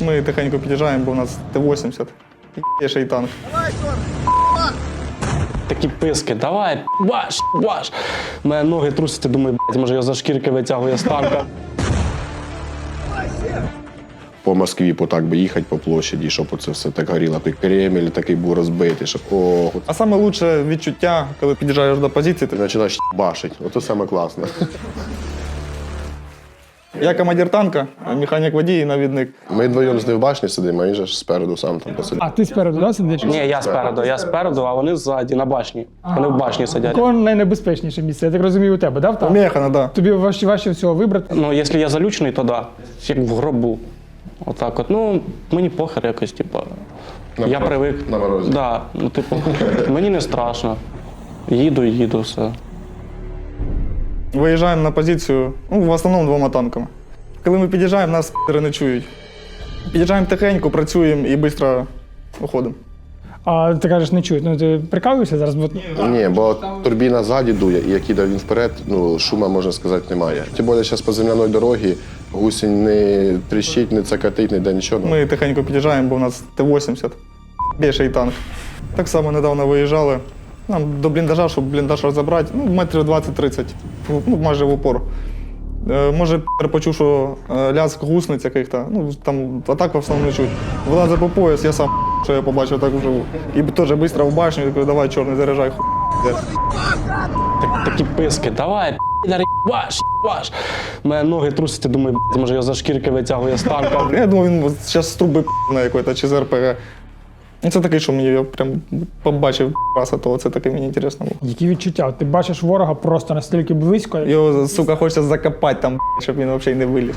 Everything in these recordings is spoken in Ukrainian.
Ми тихенько під'їжджаємо, бо у нас Т-80. Є ще й танк. Давай! Такі писки, давай, баш, баш. У мене ноги трусяться, думаю, блядь, може я за шкірки витягую з танка. По Москві по так би їхати по площаді, щоб оце все так горіло. Той Кремль такий був розбитий, щоб о, А саме лучше відчуття, коли під'їжджаєш до позиції, ти починаєш башить. Ото саме класне. Я командир танка, механік водій і навідник. Ми вдвоєм з ним в башні сидимо, а він же ж спереду сам там посидить. А ти спереду да, сидиш? Ні, я спереду, я спереду, а вони ззаді на башні. Вони в башні сидять. Кого найнебезпечніше місце? Я так розумію, у тебе, да? в танку? Механа, да. Тобі важче, важче всього вибрати. Ну, якщо я залючений, то да. Як в гробу. Отак от. Ну, мені похер якось, типу. Я мороз- привик. на морозі. Да, ну, типу, мені не страшно. Їду, їду, все. Виїжджаємо на позицію, ну, в основному двома танками. Коли ми під'їжджаємо, нас не чують. Під'їжджаємо тихенько, працюємо і швидко уходимо. А ти кажеш, не чують. Ну ти прикалуєшся зараз? Бо... Ні, бо турбіна ззаді дує, і як іде він вперед, ну шума, можна сказати, немає. Тим більше зараз по земляної дорогі гусінь не тріщить, не цокотить, не йде нічого. Ми тихенько під'їжджаємо, бо у нас Т-80. Є ще й танк. Так само недавно виїжджали. Нам до бліндажа, щоб бліндаж розібрати, ну, метрів 20-30, ну, майже в упор. Е, Може, п***р почув, що е, лязг гусениць яких-то, ну там атак в основному не чуть. Вилазить по пояс, я сам що я побачив так вживу. І теж швидко в башню, я кажу, давай, чорний, заряджай, ху. Так, такі писки, давай, підар, баш, баш. У мене ноги трусяться, думаю, блядь, може я за шкірки витягую з танка. Я думаю, він зараз з труби на якої-то чи з РПГ. І це такий, що мені я прям побачив раз, а то це таке мені інтересно було. Які відчуття? Ти бачиш ворога просто настільки близько. Його, сука, хочеться закопати там, щоб він взагалі не виліз.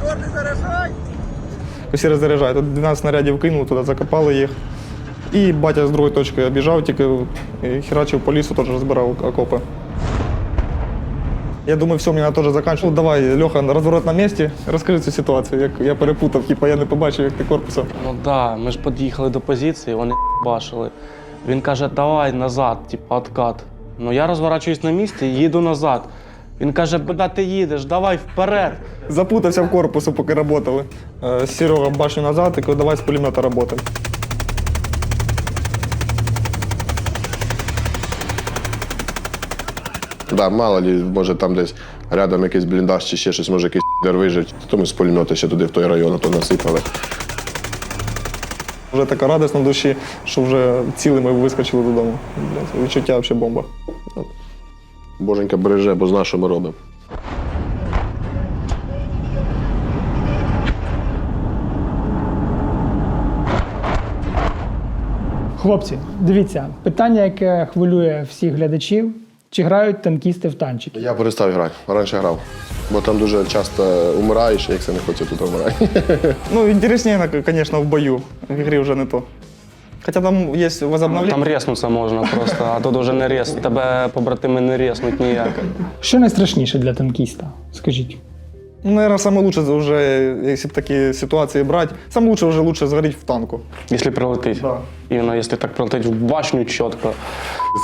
Чорний заряджай! Усі роззаряджають. Тут 12 снарядів кинув, туди закопали їх. І батя з другої точки обіжав, тільки і херачив по лісу, теж розбирав окопи. Я думаю, все, треба теж закінчувати. Ну, давай, Льоха, розворот на місці, розкажи цю ситуацію. Як я перепутав, типа я не побачив, як ти корпусом. Ну так, да, ми ж під'їхали до позиції, вони башили. Він каже, давай назад, типу, откат. Ну я розворачуюсь на місці і їду назад. Він каже, куди ти їдеш, давай вперед. Запутався в корпусу, поки працювали. Е, Серега башню назад і кажу, давай з пулемета працюємо. Да, мало лі, може там десь рядом якийсь бліндаж чи ще щось, може якийсь дер вижить. То ми з пулемета ще туди в той район а то насипали. Вже така радість на душі, що вже цілими вискочили додому. Блядь, відчуття взагалі бомба. Боженька береже, бо зна, що ми робимо. Хлопці, дивіться, питання, яке хвилює всіх глядачів: чи грають танкісти в танчики? Я перестав грати, раніше грав. Бо там дуже часто умираєш, як це не хоче тут вмирати. Ну, інтересніше, звісно, в бою. В грі вже не то. Хоча там є возобновлення. Там резнутися можна просто, а тут вже не рез. Тебе побратими не резнуть ніяк. Що найстрашніше для танкіста? Скажіть. Ну, наверное, самое лучше уже, если б такі ситуації брати, саме лучше вже лучше згоріти в танку. Якщо прилетить. Да. Іменно, якщо так прилетить в башню чітко.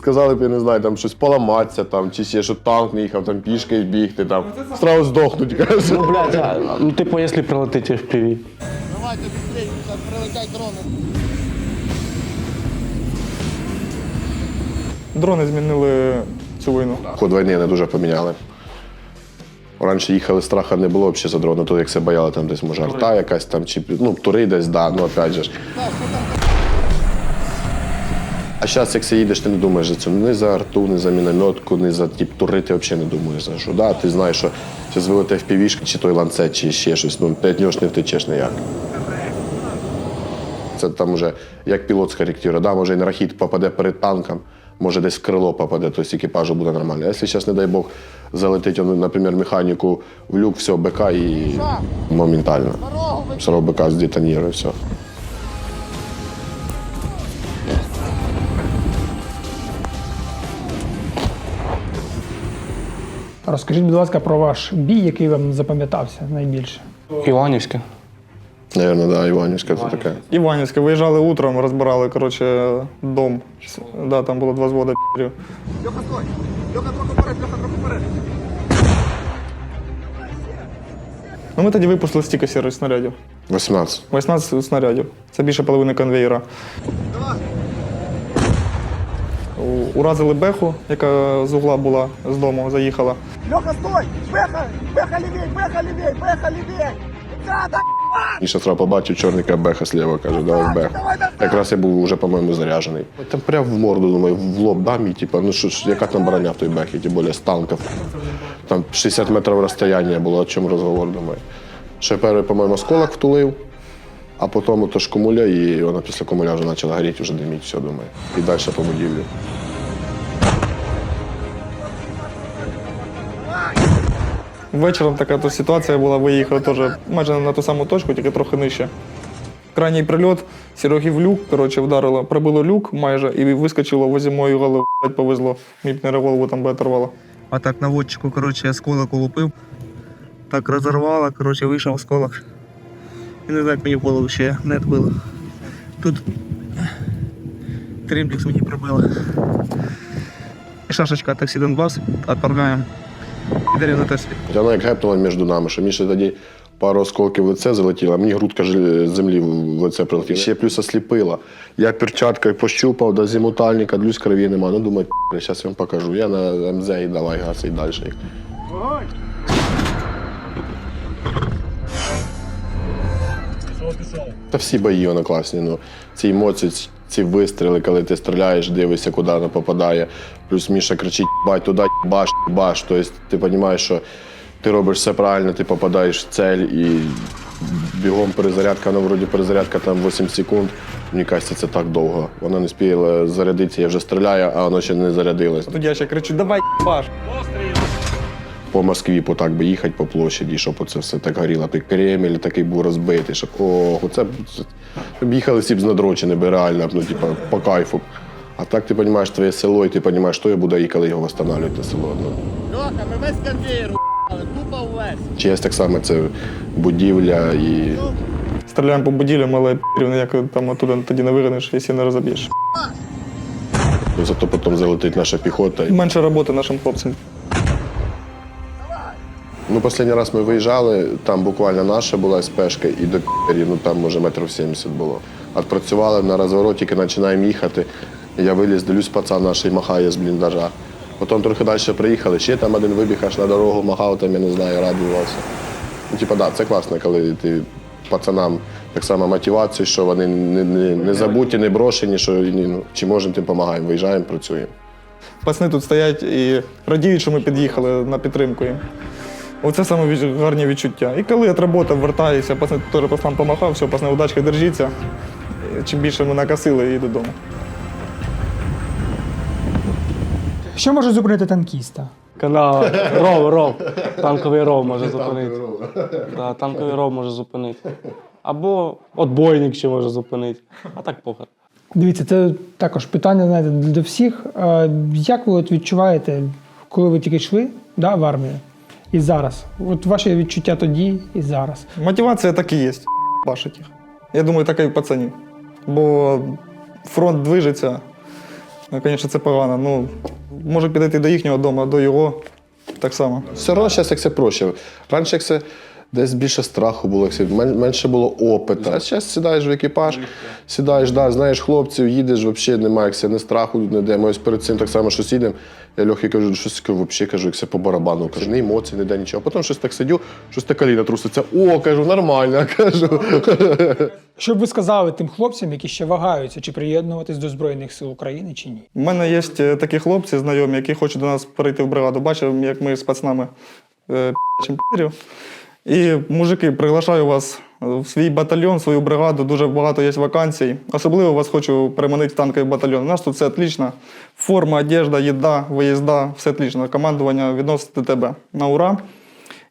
Сказали б, я не знаю, там щось поламатися, там, чи ще, що танк не їхав, там пішки бігти, там. Сразу здохнуть, каже. Ну, блядь, а, ну, типу, якщо прилетить в піві. Давайте быстрее, зараз прилетять дрони. Дрони змінили цю війну. Ход війни не дуже поміняли. Раніше їхали, страха не було взагалі за дрон, то як все бояли, там десь може арта якась там, чи ну, тури десь, да, ну опять же. ж. А зараз, як все їдеш, ти не думаєш за це ні за арту, ні за мінометку, ні за тип тури, ти взагалі не думаєш за що. Да, ти знаєш, що зараз вилетить в півішки, чи той ланцет, чи ще щось, ну ти від нього ж не втечеш ніяк. Це там уже як пілот скоректує, да, може і на рахіт попаде перед танком, може десь в крило попаде, тобто екіпажу буде нормально. А якщо зараз, не дай Бог, залетить, он, наприклад, механіку в люк, все, БК і моментально. Сразу БК здетонірує, все. Розкажіть, будь ласка, про ваш бій, який вам запам'ятався найбільше. Іванівське. Наверно, да, Іванівська це таке. Іванівське виїжджали утром, розбирали коротше, дом. Да, там було два звода пірів. Льоха, стой! Льоха, трохи вперед, Льоха, трохи вперед! Ну ми тоді випустили стільки сірих снарядів. 18. 18 снарядів. Це більше половини конвейера. У- Уразили беху, яка з угла була з дому, заїхала. Леха, стой! Беха! Беха левей! Беха левей! Беха левей! Да, да, Ще сразу побачив чорника беха сліва, каже, давай бех. Якраз я був вже, по-моєму, заряджений. Там прямо в морду, думаю, в лоб дам і типу, ну що ж, яка там броня в той бехі, тим більше з танків. Там 60 метрів розстояння було, о чому розговор, думаю. Ще перший, по-моєму, осколок втулив, а потім то ж комуля, і вона після комуля вже почала горіти, вже диміть, все, думаю. І далі по будівлі. Вечором така то ситуація була, виїхали теж майже на ту саму точку, тільки трохи нижче. Крайній прильот, Сереги в люк, коротше, вдарило, пробило люк майже і вискочило возі мою голову, повезло. Мені б не голову там би оторвало. А так наводчику, коротше, осколок улупив. Так розорвало, коротше, вийшов осколок. І не як мені в голову ще не відбило. Тут тримплекс мені пробило. І шашечка таксі Донбас, відправляємо. Підарів на тесті. Хоча Вона як гепнула між нами, що мені ще тоді пару осколків в лице залетіло, а мені грудка землі в лице прилетіла. Ще плюс осліпила. Я перчаткою пощупав до зімутальника, дивлюсь, крові нема. Ну думаю, зараз я вам покажу. Я на МЗ і давай і далі. Та всі бої воно класні. Ну, ці емоції, ці- вистріли, коли ти стріляєш, дивишся, куди воно попадає. Плюс Міша кричить, бать, туди баш, баш. Тобто ти розумієш, що ти робиш все правильно, ти попадаєш в цель і бігом перезарядка, ну вроді перезарядка там 8 секунд. Мені кажеться, це так довго. Вона не спіла зарядитися, я вже стріляю, а воно ще не зарядилось. Тоді я ще кричу, давай баш. По Москві по так би їхати по площаді, щоб оце все так горіло. Той Кремль такий був розбитий, щоб ого, це, щоб їхали всі б з надрочені би реально, ну, типа, по кайфу. А так ти розумієш твоє село, і ти розумієш, що я буду і коли його встановлювати село. Ну. Леха, ми весь конвейер але тупо увесь. Честь так само це будівля і Стріляємо по будівлям, але пірів ніяк там оттуда тоді не вигониш, якщо не розоб'єш. ну, зато потім залетить наша піхота. Менше роботи нашим хлопцям. Ну, останній раз ми виїжджали, там буквально наша була спешка, і до пірів, ну там може метрів 70 було. Відпрацювали на розвороті, починаємо їхати. Я виліз, дивлюсь, пацан наш і махає з бліндажа. Потім трохи далі приїхали, ще там один вибіг аж на дорогу, махав там, я не знаю, радувався. Ну, типа, да, це класно, коли ти пацанам так само мотивацію, що вони не, не, не забуті, не брошені, що ну, чи можемо, тим допомагаємо, виїжджаємо, працюємо. Пацани тут стоять і радіють, що ми під'їхали на підтримку їм. Оце саме від- гарні відчуття. І коли я робота вертаюся, пацан теж пацан помахав, все, пацани, удачки держіться. Чим більше ми накосили і додому. Що може зупинити танкіста? Канал ров, ров. Танковий ров може зупинити. Да, танковий ров може зупинити. Або отбойник ще може зупинити. А так похер. Дивіться, це також питання знаєте, до всіх. Е, Як ви от відчуваєте, коли ви тільки йшли да, в армію і зараз? От ваші відчуття тоді і зараз. Мотивація так і є. Башить їх. Я думаю, така і в пацанів. Бо фронт движеться. Ну, Звісно, це погано. Ну, може підійти до їхнього дому, до його так само. Все одно зараз як все проще. Раніше як це десь більше страху було, менше було опиту. А зараз сідаєш в екіпаж, сідаєш, да, знаєш хлопців, їдеш, взагалі немає як це, ні страху, не де. Ми ось перед цим так само, що сідемо. Я Льохі кажу, щось взагалі кажу, як це по барабану. Кажу, ні емоцій, ніде нічого. Потім щось так сидю, щось та коліна труситься. О, кажу, нормально, кажу. Що б ви сказали тим хлопцям, які ще вагаються, чи приєднуватись до Збройних сил України, чи ні? У мене є такі хлопці знайомі, які хочуть до нас перейти в бригаду. Бачив, як ми з пацанами е, п***чим підрів. І мужики, приглашаю вас в свій батальйон, свою бригаду. Дуже багато є вакансій. Особливо вас хочу переманити в танковий батальйон. У нас тут все отлично. Форма, одежда, їда, виїзда, все отлично. Командування відносить до тебе на ура.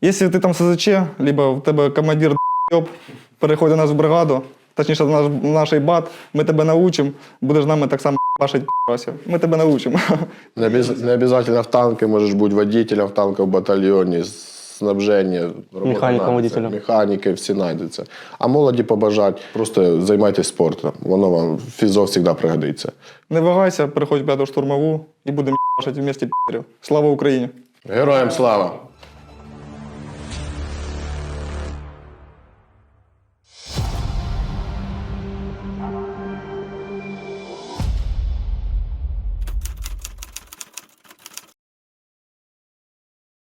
Якщо ти там СЗЧ, либо в тебе командир д***йоб, переходь до нас в бригаду, точніше, в наш, бат, ми тебе научимо, будеш нами так само башить п***асів. Ми тебе научимо. Не обов'язково в танки, можеш бути водителем в танковому батальйоні, снабження, Механіка, водителя. Механіки, всі знайдуться. А молоді побажать, просто займайтесь спортом. Воно вам фізо завжди пригодиться. Не вагайся, приходь в п'яту штурмову і будемо в місті п***рів. Слава Україні! Героям слава!